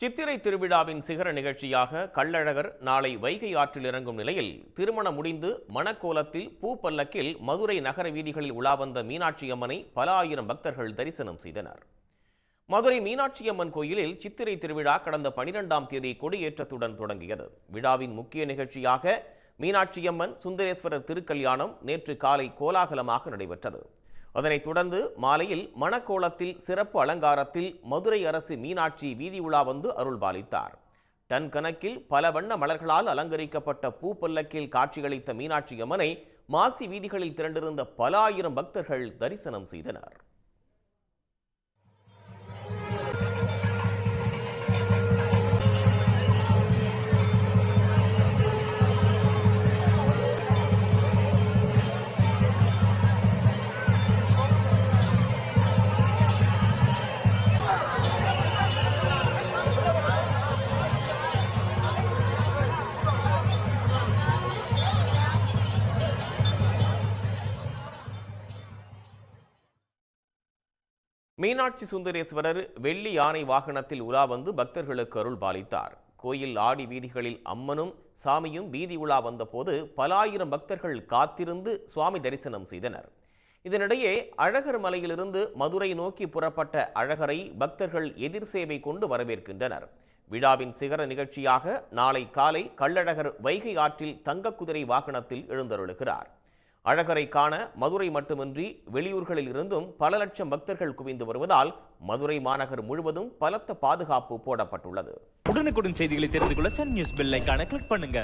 சித்திரை திருவிழாவின் சிகர நிகழ்ச்சியாக கள்ளழகர் நாளை வைகை ஆற்றில் இறங்கும் நிலையில் திருமணம் முடிந்து மணக்கோலத்தில் பூ பல்லக்கில் மதுரை நகர வீதிகளில் உலா வந்த மீனாட்சி அம்மனை பல ஆயிரம் பக்தர்கள் தரிசனம் செய்தனர். மதுரை மீனாட்சியம்மன் கோயிலில் சித்திரை திருவிழா கடந்த பனிரெண்டாம் தேதி கொடியேற்றத்துடன் தொடங்கியது. விழாவின் முக்கிய நிகழ்ச்சியாக மீனாட்சியம்மன் சுந்தரேஸ்வரர் திருக்கல்யாணம் நேற்று காலை கோலாகலமாக நடைபெற்றது. அதனைத் தொடர்ந்து மாலையில் மணக்கோலத்தில் சிறப்பு அலங்காரத்தில் மதுரை அரசு மீனாட்சி வீதி உலா வந்து அருள்பாலித்தார். டன் கணக்கில் பல வண்ண மலர்களால் அலங்கரிக்கப்பட்ட பூ பல்லக்கில் காட்சியளித்த மீனாட்சி அம்மனை மாசி வீதிகளில் திரண்டிருந்த பல ஆயிரம் பக்தர்கள் தரிசனம் செய்தனர். மீனாட்சி சுந்தரேஸ்வரர் வெள்ளி யானை வாகனத்தில் உலா வந்து பக்தர்களுக்கு அருள் பாலித்தார். கோயில் ஆடி வீதிகளில் அம்மனும் சாமியும் வீதி உலா வந்தபோது பல ஆயிரம் பக்தர்கள் காத்திருந்து சுவாமி தரிசனம் செய்தனர். இதனிடையே அழகர் மலையிலிருந்து மதுரை நோக்கி புறப்பட்ட அழகரை பக்தர்கள் எதிர் சேவை கொண்டு வரவேற்கின்றனர். விழாவின் சிகர நிகழ்ச்சியாக நாளை காலை கள்ளழகர் வைகை ஆற்றில் தங்க குதிரை வாகனத்தில் எழுந்தருளுகிறார். அழகரை காண மதுரை மட்டுமின்றி வெளியூர்களில் இருந்தும் பல லட்சம் பக்தர்கள் குவிந்து வருவதால் மதுரை மாநகர் முழுவதும் பலத்த பாதுகாப்பு போடப்பட்டுள்ளது. உடனுக்குடன் செய்திகளை தெரிந்து கொள்ள சன் நியூஸ் பெல் கிளிக் பண்ணுங்க.